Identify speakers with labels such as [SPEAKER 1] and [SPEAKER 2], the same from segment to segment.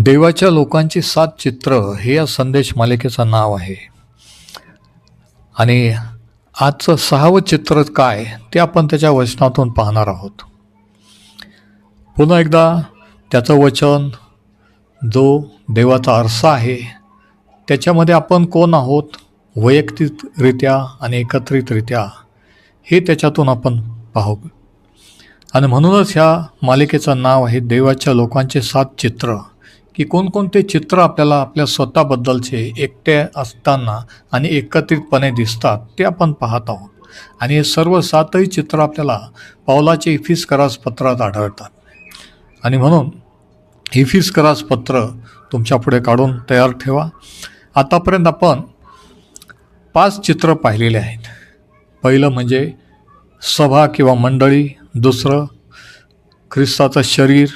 [SPEAKER 1] देवाच्या लोकांची सात चित्र हे या संदेश मालिकेचं नाव आहे. आणि आजचं सहावं चित्र काय ते आपण त्याच्या वचनातून पाहणार आहोत. पुन्हा एकदा त्याचं वचन जो देवाचा आरसा आहे त्याच्यामध्ये आपण कोण आहोत? वैयक्तिकरित्या आणि एकत्रितरित्या हे त्याच्यातून आपण पाहू. आणि म्हणूनच ह्या मालिकेचं नाव आहे देवाच्या लोकांचे सात चित्र. की कोणकोणते चित्र आपल्याला आपल्या स्वतःबद्दलचे एकटे असताना आणि एकत्रितपणे दिसतात ते आपण पाहत आहोत. आणि हे सर्व सातही चित्र आपल्याला पावलाचे इफिस करास पत्रात आढळतात. आणि म्हणून इफिस करास पत्र तुमच्यापुढे काढून तयार ठेवा. आतापर्यंत आपण पाच चित्र पाहिलेले आहेत. पहिलं म्हणजे सभा किंवा मंडळी दुसरं ख्रिस्ताचं शरीर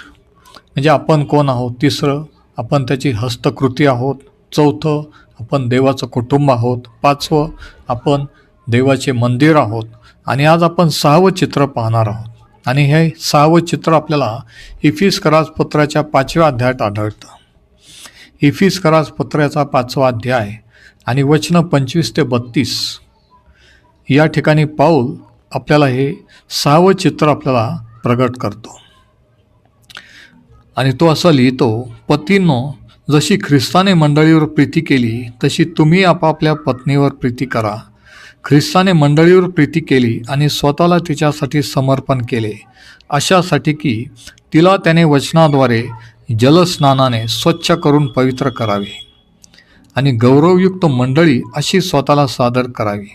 [SPEAKER 1] म्हणजे आपण कोण आहोत? तिसरं आपण त्याची हस्तकृती आहोत. चौथं आपण देवाचं कुटुंब आहोत. पाचवं आपण देवाचे मंदिर आहोत. आणि आज आपण सहावं चित्र पाहणार आहोत. आणि हे सहावं चित्र आपल्याला इफिस करासपत्राच्या पाचव्या अध्यायात आढळतं. इफिस करासपत्राचा पाचवा अध्याय आणि वचनं पंचवीस ते बत्तीस. या ठिकाणी पाऊल आपल्याला हे सहावं चित्र आपल्याला प्रगट करतो. आणि तो असं लिहितो पतींनो जशी ख्रिस्ताने मंडळीवर प्रीती केली तशी तुम्ही आपापल्या पत्नीवर प्रीती करा. ख्रिस्ताने मंडळीवर प्रीती केली आणि स्वतःला तिच्यासाठी समर्पण केले. अशासाठी की तिला त्याने वचनाद्वारे जलस्नानाने स्वच्छ करून पवित्र करावे. आणि गौरवयुक्त मंडळी अशी स्वतःला सादर करावी.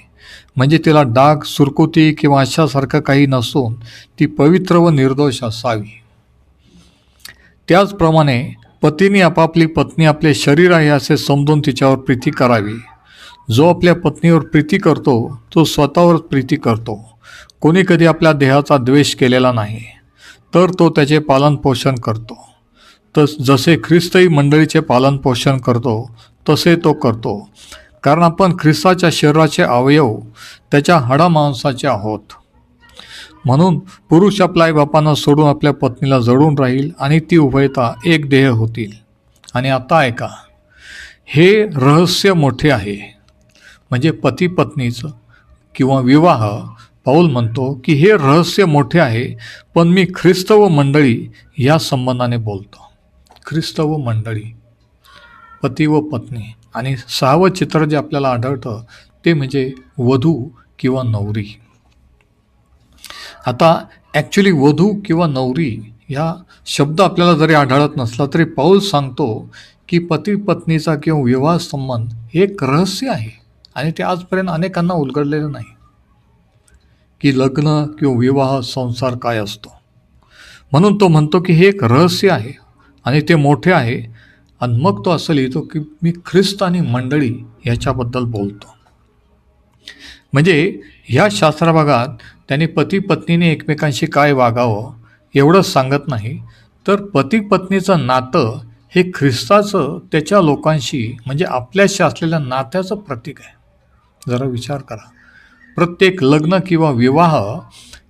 [SPEAKER 1] म्हणजे तिला डाग सुरकुती किंवा अशासारखं काही नसून ती पवित्र व निर्दोष असावी. त्याचप्रमाणे पतीने आपापली पत्नी आपले शरीर आहे असे समजून तिच्यावर प्रीती करावी. जो आपल्या पत्नीवर प्रीती करतो तो स्वतःवर प्रीती करतो. कोणी कधी आपल्या देहाचा द्वेष केलेला नाही तर तो त्याचे पालनपोषण करतो. तस जसे ख्रिस्तही मंडळीचे पालनपोषण करतो तसे तो करतो. कारण आपण ख्रिस्ताच्या शरीराचे अवयव त्याच्या हाडामांसाचे आहोत. म्हणून पुरुष आपल्या आईबापांना सोडून आपल्या पत्नीला जडून राहील आणि ती उभयता एक देह होतील. आणि आता ऐका हे रहस्य मोठे आहे. म्हणजे पती पत्नीचं किंवा विवाह पाऊल म्हणतो की हे रहस्य मोठे आहे पण मी ख्रिस्त व मंडळी या संबंधाने बोलतो. ख्रिस्त व मंडळी पती व पत्नी आणि सहावं चित्र जे आपल्याला आढळतं ते म्हणजे वधू किंवा नवरी. आता ॲक्च्युली वधू किंवा नवरी ह्या शब्द आपल्याला जरी आढळत नसला तरी पाऊल सांगतो की पती पत्नीचा किंवा विवाह संबंध हे एक रहस्य आहे आणि ते आजपर्यंत अनेकांना उलगडलेलं नाही. की लग्न किंवा विवाह संसार काय असतो? म्हणून तो म्हणतो की हे एक रहस्य आहे आणि ते मोठे आहे. आणि मग तो असं लिहितो की मी ख्रिस्त आणि मंडळी ह्याच्याबद्दल बोलतो. म्हणजे ह्या शास्त्रभागात त्यांनी पती पत्नीने एकमेकांशी काय वागावं एवढंच सांगत नाही. तर पती पत्नीचं नातं हे ख्रिस्ताचं त्याच्या लोकांशी म्हणजे आपल्याशी असलेल्या नात्याचं प्रतीक आहे. जरा विचार करा. प्रत्येक लग्न किंवा विवाह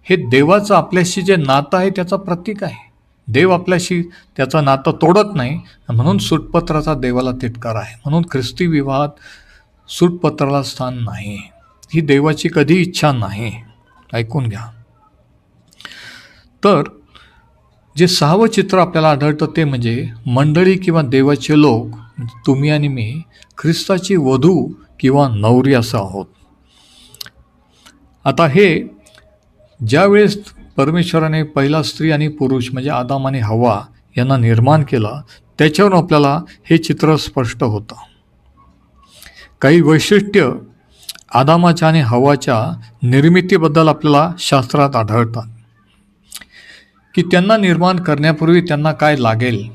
[SPEAKER 1] हे देवाचं आपल्याशी जे नातं आहे त्याचं प्रतीक आहे. देव आपल्याशी त्याचं नातं तोडत नाही. म्हणून सुटपत्राचा देवाला तिटकार आहे. म्हणून ख्रिस्ती विवाहात सुटपत्राला स्थान नाही. ही देवाची कधी इच्छा नाही. ऐकून घ्या. तर जे सहावं चित्र आपल्याला आढळतं ते म्हणजे मंडळी किंवा देवाचे लोक तुम्ही आणि मी ख्रिस्ताची वधू किंवा नवरी असं आहोत. आता हे ज्यावेळेस परमेश्वराने पहिला स्त्री आणि पुरुष म्हणजे आदाम आणि हवा यांना निर्माण केला त्याच्यावरून आपल्याला हे चित्र स्पष्ट होतं. काही वैशिष्ट्य आदामाच्या आणि हवाच्या निर्मितीबद्दल आपल्याला शास्त्रात आढळतात. की त्यांना निर्माण करण्यापूर्वी त्यांना काय लागेल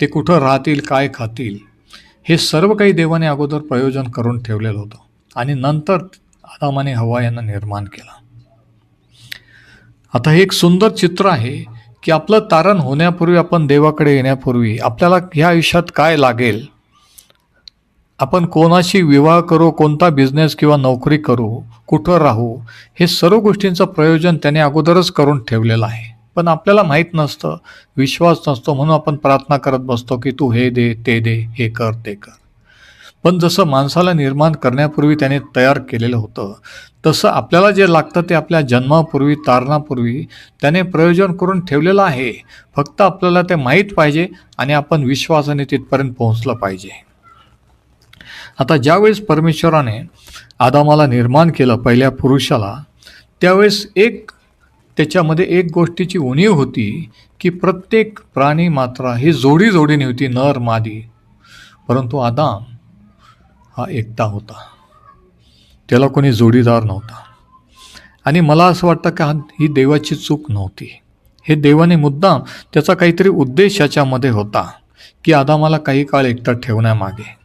[SPEAKER 1] ते कुठं राहतील काय खातील हे सर्व काही देवाने अगोदर प्रयोजन करून ठेवलेलं होतं आणि नंतर आदामाने हवा यांना निर्माण केला. आता हे एक सुंदर चित्र आहे की आपलं तारण होण्यापूर्वी आपण देवाकडे येण्यापूर्वी आपल्याला ह्या आयुष्यात काय लागेल आपण कोणाशी विवाह करू कोणता बिझनेस किंवा नोकरी करू कुठं राहू हे सर्व गोष्टींचं प्रयोजन त्याने अगोदरच करून ठेवलेलं आहे. पण आपल्याला माहीत नसतं विश्वास नसतो म्हणून आपण प्रार्थना करत बसतो की तू हे दे ते दे हे कर ते कर. पण जसं माणसाला निर्माण करण्यापूर्वी त्याने तयार केलेलं होतं तसं आपल्याला जे लागतं ते आपल्या जन्मापूर्वी तारणापूर्वी त्याने प्रयोजन करून ठेवलेलं आहे. फक्त आपल्याला ते माहीत पाहिजे आणि आपण विश्वासाने तिथपर्यंत पोहोचलं पाहिजे. आता ज्यावेळेस परमेश्वराने आदामाला निर्माण केलं पहिल्या पुरुषाला त्यावेळेस एक त्याच्यामध्ये एक गोष्टीची उणीव होती की प्रत्येक प्राणी मात्रा ही जोडी जोडीने होती नर मादी. परंतु आदाम हा एकटा होता. त्याला कोणी जोडीदार नव्हता. आणि मला असं वाटतं का ही देवाची चूक नव्हती. हे देवाने मुद्दाम त्याचा काहीतरी उद्देश याच्यामध्ये होता की आदामाला काही काळ एकटा ठेवण्यामागे.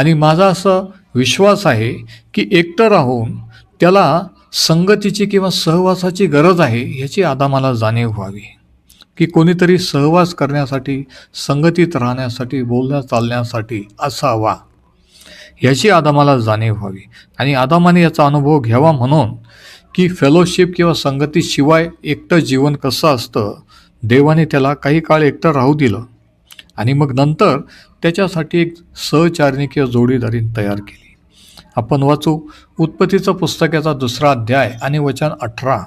[SPEAKER 1] आणि माझा असं विश्वास आहे की एकटं राहून त्याला संगतीची किंवा सहवासाची गरज आहे ह्याची आदामाला जाणीव व्हावी. की कोणीतरी सहवास करण्यासाठी संगतीत राहण्यासाठी बोलण्या चालण्यासाठी असावा ह्याची आदामाला जाणीव व्हावी. आणि आदामाने याचा अनुभव घ्यावा म्हणून की फेलोशिप किंवा संगतीशिवाय एकटं जीवन कसं असतं देवाने त्याला काही काळ एकटं राहू दिलं. आणि मग नंतर त्याच्यासाठी एक सहचारिणी किंवा जोडीदारी तयार केली. आपण वाचू उत्पत्तीचं पुस्तकाचा दुसरा अध्याय आणि वचन अठरा.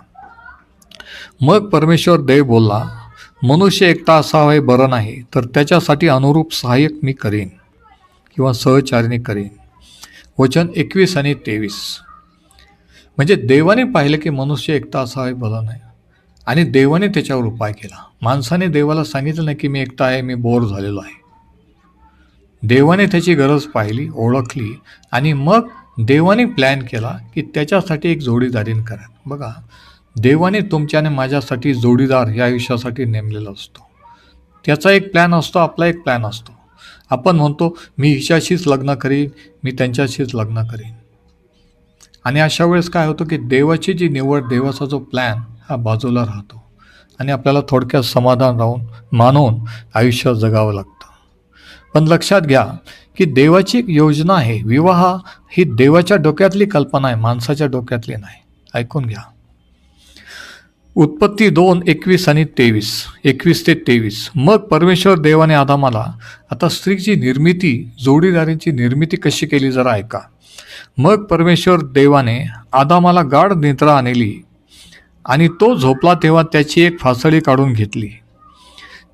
[SPEAKER 1] मग परमेश्वर देव बोलला मनुष्य एकटा असावा हे बरं नाही तर त्याच्यासाठी अनुरूप सहाय्यक मी करीन किंवा सहचारिणी करीन. वचन एकवीस आणि तेवीस. म्हणजे देवाने पाहिलं की मनुष्य एकटा असावा हे बरं नाही. आणि देवाने त्याच्यावर उपाय केला. माणसाने देवाला सांगितलं नाही की मी एकटा आहे मी बोर झालेलो आहे. देवाने त्याची गरज पाहिली ओळखली आणि मग देवाने प्लॅन केला की त्याच्यासाठी एक जोडीदारीन करा. बघा देवाने तुमच्याने माझ्यासाठी जोडीदार या आयुष्यासाठी नेमलेला असतो. त्याचा एक प्लॅन असतो आपला एक प्लॅन असतो. आपण म्हणतो मी हिच्याशीच लग्न करीन मी त्यांच्याशीच लग्न करीन. आणि अशा वेळेस काय होतं की देवाची जी निवड देवाचा जो प्लॅन हा बाजूला राहतो. आणि आपल्याला थोडक्यात समाधान राहून मानून आयुष्य जगावं लागतं. पण लक्षात घ्या की देवाची एक योजना आहे. विवाह ही देवाच्या डोक्यातली कल्पना आहे माणसाच्या डोक्यातली नाही. ऐकून घ्या. उत्पत्ती दोन एकवीस आणि तेवीस. एकवीस ते तेवीस. मग परमेश्वर देवाने आदामाला आता स्त्रीची निर्मिती जोडीदारीची निर्मिती कशी केली जरा ऐका. मग परमेश्वर देवाने आदामाला गाढ निद्रा आणली. आणि तो झोपला तेव्हा त्याची एक फासळी काढून घेतली.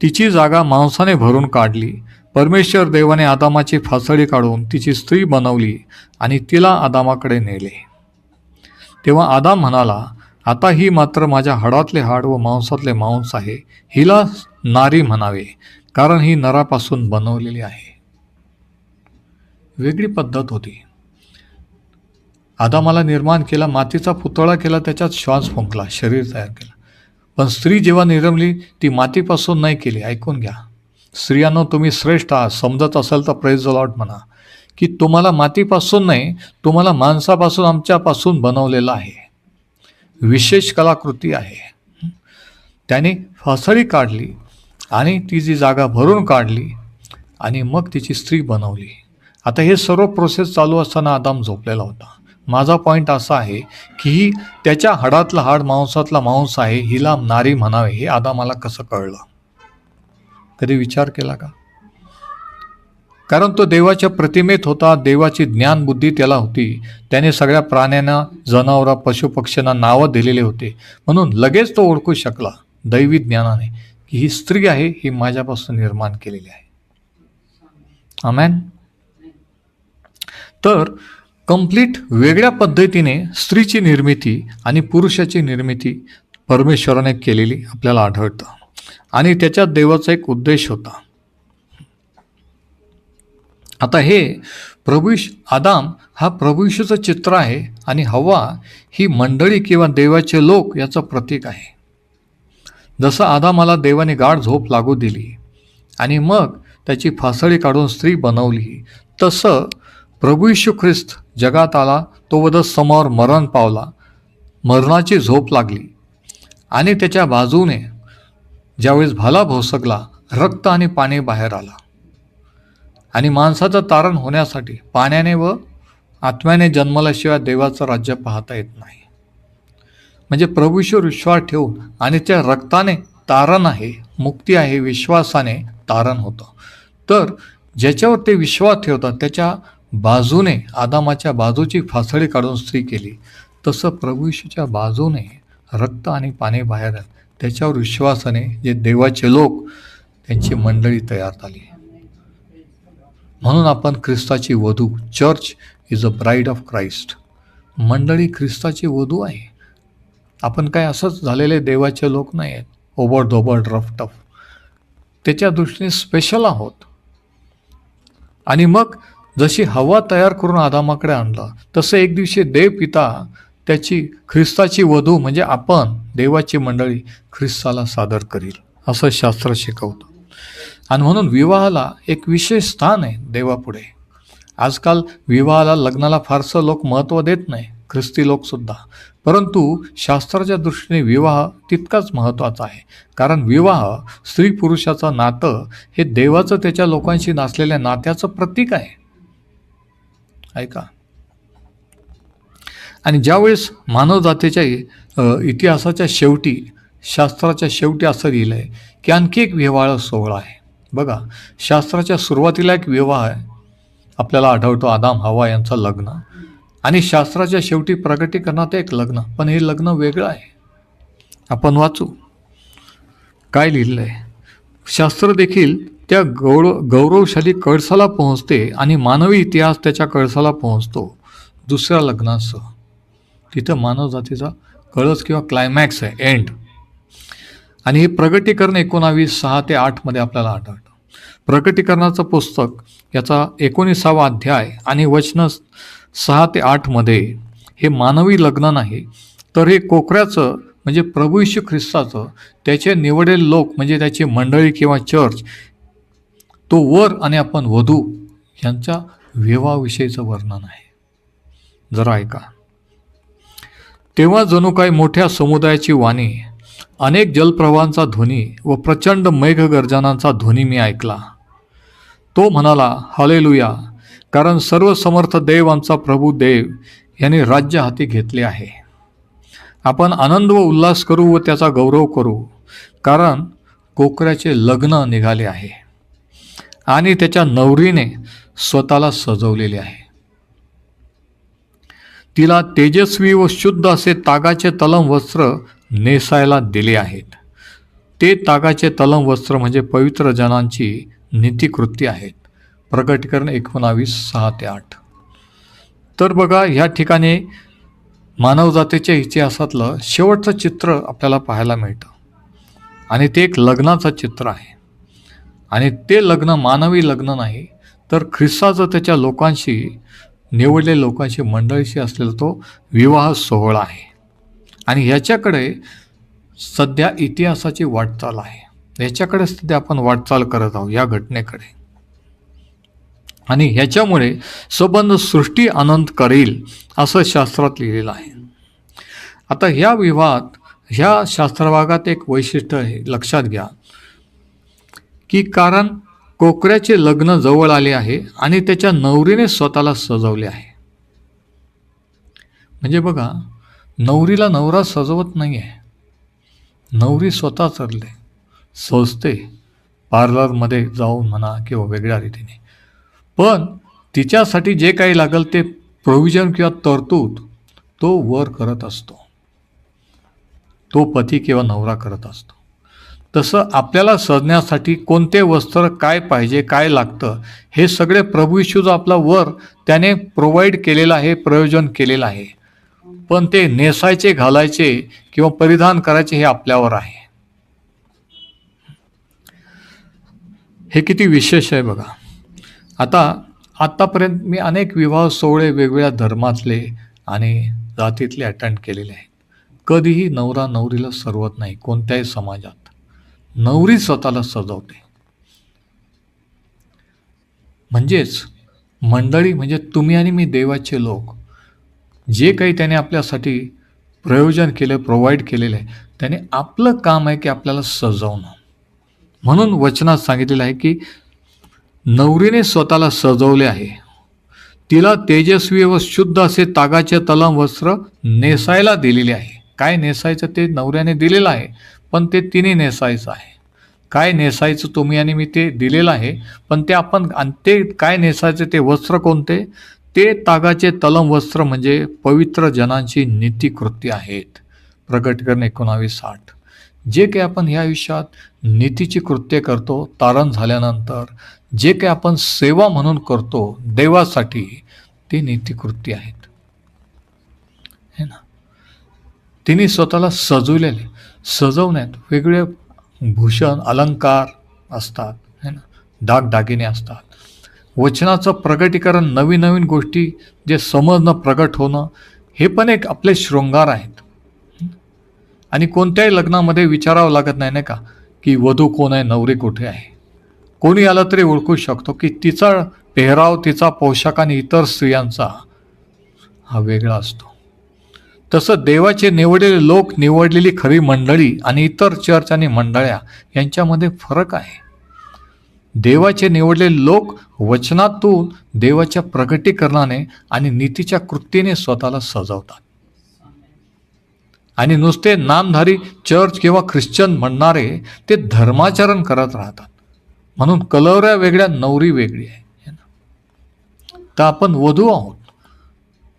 [SPEAKER 1] तिची जागा मांसाने भरून काढली. परमेश्वर देवाने आदामाची फासळी काढून तिची स्त्री बनवली आणि तिला आदामाकडे नेले. तेव्हा आदाम म्हणाला आता ही मात्र माझ्या हाडातले हाड व मांसातले मांस आहे. हिला नारी म्हणावे कारण ही नरापासून बनवलेली आहे. वेगळी पद्धत होती. आदामाला निर्माण केला मातीचा पुतळा केला त्याच्यात श्वास फुंकला शरीर तयार केलं. पण स्त्री जेव्हा निरमली ती मातीपासून नाही केली. ऐकून घ्या. स्त्रियांनो तुम्ही श्रेष्ठ आहात. समजत असेल तर प्रेज लॉट म्हणा. की तुम्हाला मातीपासून नाही तुम्हाला माणसापासून आमच्यापासून बनवलेलं आहे. विशेष कलाकृती आहे. त्याने फासळी काढली आणि ती जी जागा भरून काढली आणि मग तिची स्त्री बनवली. आता हे सर्व प्रोसेस चालू असताना आदाम झोपलेला होता. माझा पॉईंट असा आहे की ही त्याच्या हाडातला हाड मांसातला मांस आहे हिला नारी म्हणावे हे आता मला कसं कळलं? कधी विचार केला का? कारण तो देवाच्या प्रतिमेत होता देवाची ज्ञानबुद्धी त्याला होती. त्याने सगळ्या प्राण्यांना जनावरा पशुपक्ष्यांना नावं दिलेले होते. म्हणून लगेच तो ओळखू शकला दैवी ज्ञानाने की ही स्त्री आहे ही माझ्यापासून निर्माण केलेली आहे. आमॅन. तर कंप्लीट वेगळ्या पद्धतीने स्त्रीची निर्मिती आणि पुरुषाची निर्मिती परमेश्वराने केलेली आपल्याला आढळतं. आणि त्याच्यात देवाचा एक उद्देश होता. आता हे प्रभुश आदाम हा प्रभूशूचं चित्र आहे आणि हवा ही मंडळी किंवा देवाचे लोक याचं प्रतीक आहे. जसं आदामाला देवाने गाढ झोप लागू दिली आणि मग त्याची फासळी काढून स्त्री बनवली तसं प्रभू यशू ख्रिस्त जगात आला तो वध समोर मरण पावला. मरणाची झोप लागली. आणि त्याच्या बाजूने ज्यावेळेस भाला भोसकला रक्त आणि पाणी बाहेर आला. आणि माणसाचं तारण होण्यासाठी पाण्याने व आत्म्याने जन्मल्याशिवाय देवाचं राज्य पाहता येत नाही. म्हणजे प्रभूशीवर विश्वास ठेवून आणि त्या रक्ताने तारण आहे मुक्ती आहे विश्वासाने तारण होतं. तर ज्याच्यावर ते विश्वास ठेवतात त्याच्या बाजूने आदामाच्या बाजूची फासळी काढून स्त्री केली. तसं प्रभूशीच्या बाजूने रक्त आणि पाने बाहेर त्याच्यावर विश्वासाने जे देवाचे लोक त्यांची मंडळी तयार झाली. म्हणून आपण ख्रिस्ताची वधू. Church is a bride of Christ मंडळी ख्रिस्ताची वधू आहे. आपण काय असंच झालेले देवाचे लोक नाही आहेत ओबड धोबड रफ टफ त्याच्या दृष्टीने स्पेशल आहोत. आणि मग जशी हवा तयार करून आदामाकडे आणला तसं एक दिवशी देव पिता त्याची ख्रिस्ताची वधू म्हणजे आपण देवाची मंडळी ख्रिस्ताला सादर करील असं शास्त्र शिकवतं. आणि म्हणून विवाहाला एक विशेष स्थान आहे देवापुढे. आजकाल विवाहाला लग्नाला फारसं लोक महत्त्व देत नाही ख्रिस्ती लोकसुद्धा परंतु शास्त्राच्या दृष्टीने विवाह तितकाच महत्त्वाचा आहे. कारण विवाह स्त्री पुरुषाचं नातं हे देवाचं त्याच्या लोकांशी नाचलेल्या नात्याचं प्रतीक आहे. ऐका. आणि ज्यावेळेस मानवजातीच्या इतिहासाच्या शेवटी शास्त्राच्या शेवटी असं लिहिलं आहे की आणखी एक विवाह सोहळा आहे. बघा शास्त्राच्या सुरुवातीला एक विवाह आहे. आपल्याला आढळतो आदाम हवा यांचं लग्न. आणि शास्त्राच्या शेवटी प्रगटीकरणात एक लग्न. पण हे लग्न वेगळं आहे. आपण वाचू. काय लिहिलं आहे शास्त्र देखील त्या गौरव गौरवशाली कळसाला पोहोचते आणि मानवी इतिहास त्याच्या कळसाला पोहोचतो. दुसऱ्या लग्नासह. तिथं मानवजातीचा कळस किंवा क्लायमॅक्स आहे एंड आणि हे प्रगटीकरण एकोणावीस सहा ते आठमध्ये आपल्याला आढळतं. प्रकटीकरणाचं पुस्तक याचा एकोणीसावा अध्याय आणि वचन सहा ते आठमध्ये हे मानवी लग्न नाही तर हे कोकऱ्याचं म्हणजे प्रभू ख्रिस्ताचं त्याचे निवडेल लोक म्हणजे त्याची मंडळी किंवा चर्च तो वर आणि आपण वधू यांच्या विवाहाविषयीचं वर्णन आहे. जरा ऐका. तेव्हा जणू काही मोठ्या समुदायाची वाणी अनेक जलप्रवाहांचा ध्वनी व प्रचंड मेघगर्जनांचा ध्वनी मी ऐकला. तो म्हणाला हालेलुया! कारण सर्व समर्थ देव आमचा प्रभू देव यांनी राज्य हाती घेतले आहे. आपण आनंद व उल्हास करू व त्याचा गौरव करू कारण कोकऱ्याचे लग्न निघाले आहे. आणि त्याच्या नवरीने स्वतःला सजवलेले आहे. तिला तेजस्वी व शुद्ध असे तागाचे तलम वस्त्र नेसायला दिले आहेत. ते तागाचे तलम वस्त्र म्हणजे पवित्र जनांची नीतिकृती आहेत. प्रकटीकरण एकोणावीस सहा ते आठ. तर बघा ह्या ठिकाणी मानवजातीच्या इतिहासातलं शेवटचं चित्र आपल्याला पाहायला मिळतं. आणि ते एक लग्नाचं चित्र आहे. आणि ते लग्न मानवी लग्न नाही तर ख्रिस्ताचं त्याच्या लोकांशी निवडलेल्या लोकांशी मंडळीशी असलेला तो विवाह सोहळा आहे. आणि ह्याच्याकडे सध्या इतिहासाची वाटचाल आहे. ह्याच्याकडे सध्या आपण वाटचाल करत आहोत या घटनेकडे. आणि ह्याच्यामुळे संबंध सृष्टी आनंद करेल असं शास्त्रात लिहिलेलं आहे. आता ह्या विवाहात ह्या शास्त्रभागात एक वैशिष्ट्य आहे लक्षात घ्या. की कारण कोकऱ्याचे लग्न जवळ आले आहे आणि त्याच्या नवरीने स्वतःला सजवले आहे. म्हणजे बघा नवरीला नवरा सजवत नाही आहे नवरी स्वतः चढले सजते पार्लरमध्ये जाऊन म्हणा किंवा वेगळ्या रीतीने. पण तिच्यासाठी जे काही लागेल ते प्रोव्हिजन किंवा तरतूद तो वर करत असतो. तो पती किंवा नवरा करत असतो. तसं आपल्याला सजण्यासाठी कोणते वस्त्र काय पाहिजे काय लागतं हे सगळे प्रभू येशू जो आपला वर त्याने प्रोव्हाइड केलेलं आहे प्रयोजन केलेलं आहे. पण ते नेसायचे घालायचे किंवा परिधान करायचे हे आपल्यावर आहे. हे किती विशेष आहे बघा. आता आत्तापर्यंत मी अनेक विवाह सोहळे वेगवेगळ्या धर्मातले आणि जातीतले अटेंड केलेले आहेत. कधीही नवरा नवरीला सर्वत नाही कोणत्याही समाजात. नवरी स्वतःला सजवते. म्हणजेच मंडळी म्हणजे तुम्ही आणि मी देवाचे लोक. जे काही त्याने आपल्यासाठी प्रयोजन केलं प्रोव्हाइड केलेलं आहे त्याने आपलं काम आहे की आपल्याला सजवणं. म्हणून वचनात सांगितलेलं आहे की नवरीने स्वतःला सजवले आहे. तिला तेजस्वी व शुद्ध असे तागाचे तलम वस्त्र नेसायला दिलेले आहे. काय नेसायचं ते नवऱ्याने दिलेलं आहे. पण ते तिने नेसायचं आहे. काय नेसायचं तुम्ही आणि मी ते दिलेलं आहे पण ते आपण आणि ते काय नेसायचं ते वस्त्र कोणते? ते तागाचे तलम वस्त्र म्हणजे पवित्र जनांची नीतिकृती आहेत. प्रकटीकरण एकोणावीस साठ. जे काही आपण ह्या आयुष्यात नीतीची कृत्य करतो तारण झाल्यानंतर जे काही आपण सेवा म्हणून करतो देवासाठी ते नीतिकृती आहेत. है ना? तिने स्वतःला सजवलेले. सजवण्यात वेगळे भूषण अलंकार असतात है ना? दागदागिने असतात. वचनाचं प्रगटीकरण नवीन नवीन गोष्टी जे समजणं प्रगट होणं हे पण एक आपले शृंगार आहेत. आणि कोणत्याही लग्नामध्ये विचारावं लागत नाही नाही का? की वधू कोण आहे नवरी कुठे आहे? कोणी आलं तरी ओळखू शकतो की तिचा पेहराव तिचा पोशाख आणि इतर स्त्रियांचा हा वेगळा असतो. तसं देवाचे निवडलेले लोक निवडलेली खरी मंडळी आणि इतर चर्च आणि मंडळ्या यांच्यामध्ये फरक आहे. देवाचे निवडलेले लोक वचनातून देवाच्या प्रगटीकरणाने आणि नीतीच्या कृतीने स्वतःला सजवतात. आणि नुसते नामधारी चर्च किंवा ख्रिश्चन म्हणणारे ते धर्माचरण करत राहतात. म्हणून कलवऱ्या वेगळ्या नवरी वेगळी आहे. ना? तर आपण वधू आहोत.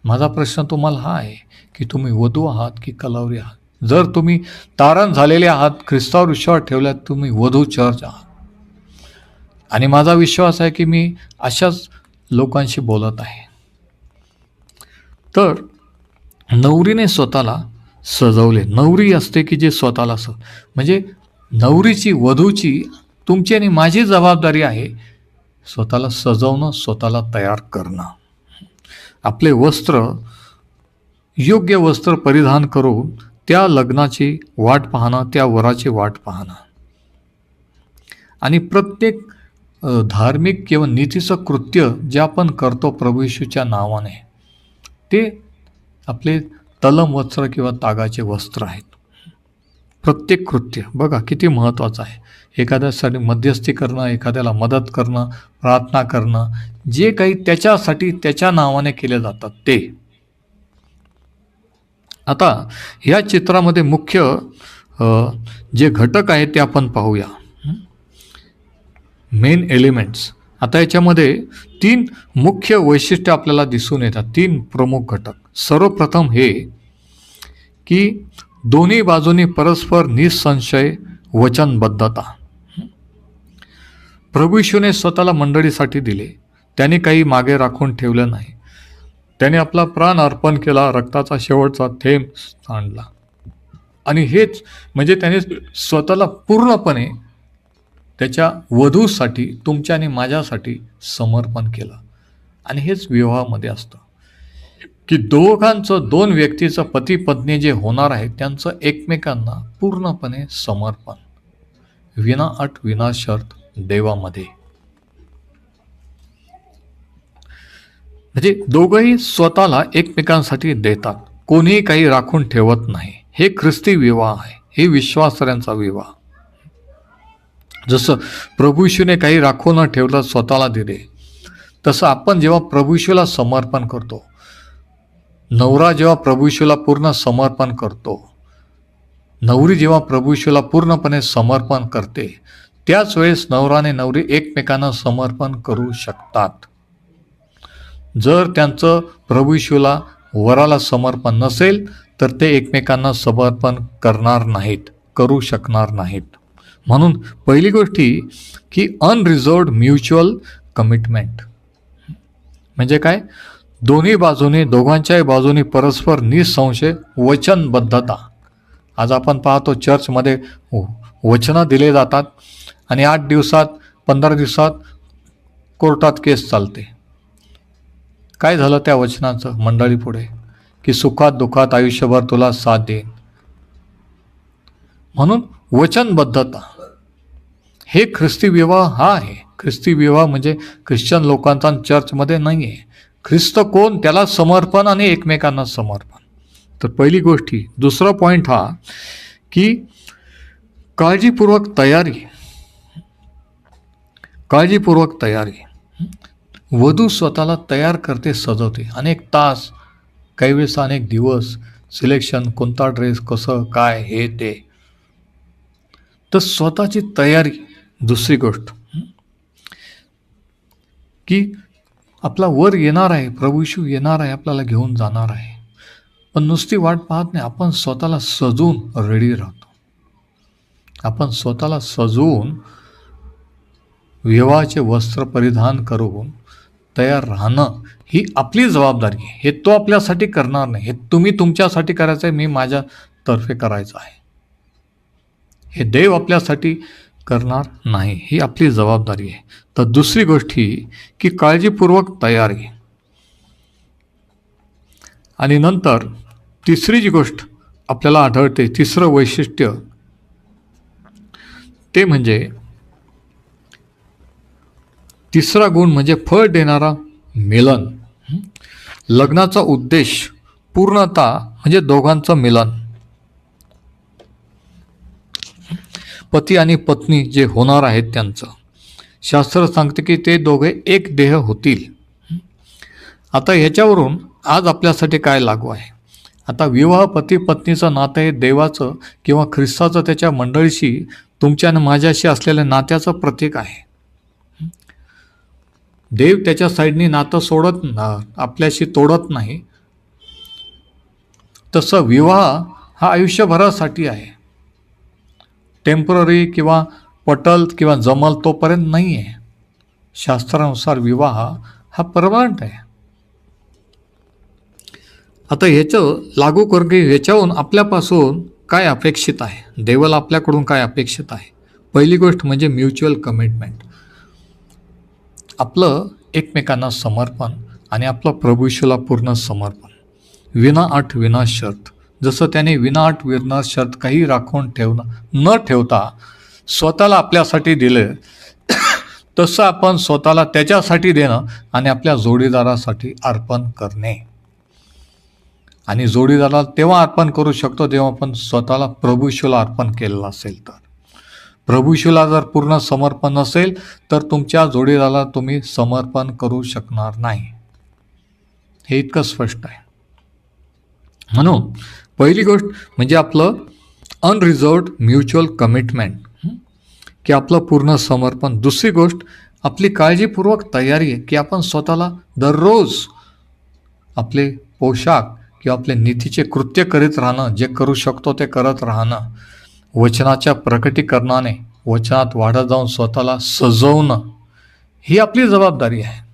[SPEAKER 1] माझा प्रश्न तुम्हाला हा आहे. की तुम्ही वधू आहात की कलावरी आहात. जर तुम्ही तारण झालेले आहात ख्रिस्तावर विश्वास ठेवल्यात तुम्ही वधू चर्च आहात. आणि माझा विश्वास आहे की मी अशाच लोकांशी बोलत आहे. तर नवरीने स्वतःला सजवले. नवरी असते की जे स्वतःला स म्हणजे नवरीची वधूची तुमची आणि माझी जबाबदारी आहे स्वतःला सजवणं स्वतःला तयार करणं. आपले वस्त्र योग्य वस्त्र परिधान करून त्या लग्नाची वाट पाहणं त्या वराची वाट पाहणं. आणि प्रत्येक धार्मिक किंवा नीतीचं कृत्य जे आपण करतो प्रभू येशूच्या नावाने ते आपले तलम वस्त्र किंवा तागाचे वस्त्र आहेत. प्रत्येक कृत्य बघा किती महत्त्वाचं आहे. एखाद्यासाठी मध्यस्थी करणं एखाद्याला मदत करणं प्रार्थना करणं जे काही त्याच्यासाठी त्याच्या नावाने केले जातात ते. आता या चित्रामध्ये मुख्य जे घटक आहेत ते आपण पाहूया. Main elements. आता याच्यामध्ये तीन मुख्य वैशिष्ट्य आपल्याला दिसून येतात. तीन प्रमुख घटक. सर्वप्रथम हे की दोन्ही बाजूनी परस्पर निसंशय वचनबद्धता. प्रभू येशूने स्वतःला मंडळीसाठी दिले. त्याने काही मागे राखून ठेवलं नाही. त्याने आपला प्राण अर्पण केला रक्ताचा शेवटचा थेंब सांडला. आणि हेच म्हणजे त्याने स्वतःला पूर्णपणे त्याच्या वधूसाठी तुमच्या आणि माझ्यासाठी समर्पण केलं. आणि हेच विवाहामध्ये असतं. की दोघांचं दोन व्यक्तीचं पती पत्नी जे होणार आहे त्यांचं एकमेकांना पूर्णपणे समर्पण. विना अट विना शर्त देवामध्ये. म्हणजे दोघंही स्वतःला एकमेकांसाठी देतात. कोणीही काही राखून ठेवत नाही. हे ख्रिस्ती विवाह आहे. हे विश्वासऱ्यांचा विवाह. जसं प्रभूशूने काही राखून न ठेवलं स्वतःला दिले तसं आपण जेव्हा प्रभूशूला समर्पण करतो नवरा जेव्हा प्रभूशूला पूर्ण समर्पण करतो नवरी जेव्हा प्रभूशूला पूर्णपणे समर्पण करते त्याच वेळेस नवराने नवरी एकमेकांना समर्पण करू शकतात. जर त्यांचं प्रभू वराला समर्पण नसेल तर ते एकमेकांना समर्पण करणार नाहीत करू शकणार नाहीत. म्हणून पहिली गोष्टी की अनरिझर्वड म्युच्युअल कमिटमेंट म्हणजे काय? दोन्ही बाजूने दोघांच्याही बाजूने परस्पर निसंशय वचनबद्धता. आज आपण पाहतो चर्चमध्ये वचनं दिले जातात आणि आठ दिवसात पंधरा दिवसात कोर्टात केस चालते. काय झालं त्या वचनाचं? मंडळीपुढे की सुखात दुखात आयुष्यभर तुला साथ देईन. म्हणून वचनबद्धता. हे ख्रिस्ती विवाह हा आहे. ख्रिस्ती विवाह म्हणजे ख्रिश्चन लोकांचा चर्चमध्ये नाही आहे ख्रिस्त कोण? त्याला समर्पण आणि एकमेकांना समर्पण. तर पहिली गोष्टी दुसरा पॉईंट हा की काळजीपूर्वक तयारी. काळजीपूर्वक तयारी. वधू स्वतःला तयार करते सजवते. अनेक तास काही वेळेस अनेक दिवस सिलेक्शन कोणता ड्रेस कसं काय हे ते. तर स्वतःची तयारी दुसरी गोष्ट. की आपला वर येणार आहे प्रभूशू येणार आहे आपल्याला घेऊन जाणार आहे. पण नुसती वाट पाहत नाही आपण स्वतःला सजवून रेडी राहतो. आपण स्वतःला सजवून विवाहाचे वस्त्र परिधान करून तयार राहणं ही आपली जबाबदारी आहे. हे तो आपल्यासाठी करणार नाही. हे तुम्ही तुमच्यासाठी करायचं आहे मी माझ्यातर्फे करायचं आहे. हे देव आपल्यासाठी करणार नाही ही आपली जबाबदारी आहे. तर दुसरी गोष्ट ही की काळजीपूर्वक तयारी आणि नंतर तिसरी जी गोष्ट आपल्याला आढळते तिसरं वैशिष्ट्य ते म्हणजे तिसरा गुण म्हणजे फळ देणारा मिलन. लग्नाचा उद्देश पूर्णता म्हणजे दोघांचं मिलन. पती आणि पत्नी जे होणार आहेत त्यांचं. शास्त्र सांगते की ते दोघे एक देह होतील. आता ह्याच्यावरून आज आपल्यासाठी काय लागू आहे? आता विवाह पती पत्नीचं नातं हे देवाचं किंवा ख्रिस्ताचं त्याच्या मंडळीशी तुमच्या आणि माझ्याशी असलेल्या नात्याचं प्रतीक आहे. देव त्याच्या साईडनी नातं सोडत ना आपल्याशी तोडत नाही. तसं विवाह हा आयुष्यभरासाठी आहे. टेंपररी किंवा पटल किंवा जमल तोपर्यंत नाही आहे शास्त्रानुसार विवाह हा परमनंट आहे. आता ह्याचं लागू करून की ह्याच्याहून आपल्यापासून काय अपेक्षित आहे? देवाला आपल्याकडून काय अपेक्षित आहे? पहिली गोष्ट म्हणजे म्युच्युअल कमिटमेंट आपलं एकमेकांना समर्पण आणि आपलं प्रभूशीला पूर्ण समर्पण. विना अट विना शर्त. जसं त्याने विना अट विना शर्त काही राखून ठेवणं न ठेवता स्वतःला आपल्यासाठी दिलं तसं आपण स्वतःला त्याच्यासाठी देणं आणि आपल्या जोडीदारासाठी अर्पण करणे. आणि जोडीदाराला तेव्हा अर्पण करू शकतो जेव्हा आपण स्वतःला प्रभूशीला अर्पण केलेलं असेल तर. प्रभूशीला जर पूर्ण समर्पण असेल तर तुमच्या जोडीदाराला तुम्ही समर्पण करू शकणार नाही. हे इतकं स्पष्ट आहे. म्हणून पहिली गोष्ट म्हणजे आपलं अनरिझर्वड म्युच्युअल कमिटमेंट की आपलं पूर्ण समर्पण. दुसरी गोष्ट आपली काळजीपूर्वक तयारी आहे की आपण स्वतःला दररोज आपले पोशाख किंवा आपले नीतीचे कृत्य करीत राहणं जे करू शकतो ते करत राहणं. वचनाच्या प्रकटीकरणाने वचनात वाढत जाऊन स्वतःला सजवणं ही आपली जबाबदारी आहे.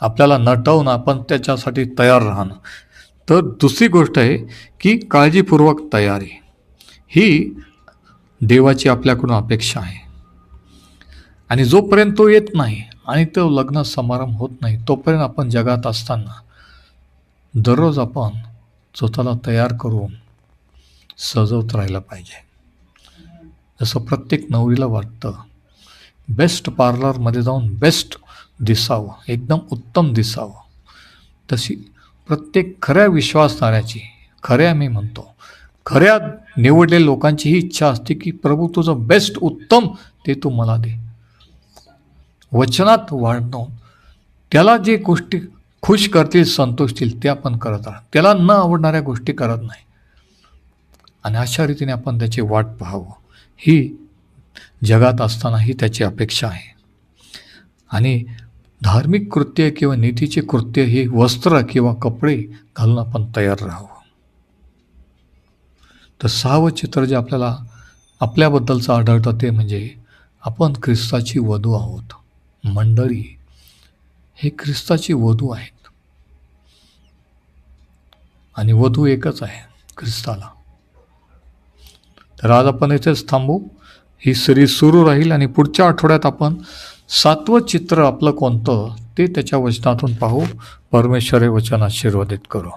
[SPEAKER 1] आपल्याला नटवून आपण त्याच्यासाठी तयार राहणं. तर दुसरी गोष्ट आहे की काळजीपूर्वक तयारी. ही देवाची आपल्याकडून अपेक्षा आहे. आणि जोपर्यंत तो येत नाही आणि तो लग्न समारंभ होत नाही तोपर्यंत आपण जगात असताना दररोज आपण स्वतःला तयार करून सजवत राहिला पाहिजे. जसं प्रत्येक नवरीला वाटतं बेस्ट पार्लरमध्ये जाऊन बेस्ट दिसावं एकदम उत्तम दिसावं. तशी प्रत्येक खऱ्या विश्वासणाऱ्याची खऱ्या मी म्हणतो खऱ्या निवडलेल्या लोकांची ही इच्छा असते की प्रभू तुझं बेस्ट उत्तम ते तू मला दे. वचनात वाढणं त्याला जे गोष्टी खुश करतील संतोषतील ते आपण करत राहा. त्याला न आवडणाऱ्या गोष्टी करत नाही. आणि अशा रीतीने आपण त्याची वाट पाहावं. ही जगात असताना ही त्याची अपेक्षा आहे. आणि धार्मिक कृत्य किंवा नीतीचे कृत्य हे वस्त्र किंवा कपडे घालून आपण तयार राहावं. तर सहावं चित्र जे आपल्याला आपल्याबद्दलचं आढळतं ते म्हणजे आपण ख्रिस्ताची वधू आहोत. मंडळी हे ख्रिस्ताची वधू आहेत. आणि वधू एकच आहे ख्रिस्ताला. तर आज आपण इथेच थांबू. ही सिरीज सुरू राहील आणि पुढच्या आठवड्यात आपण सातवं चित्र आपलं कोणतं ते त्याच्या वचनातून पाहू. परमेश्वर हे वचन आशीर्वादित करू.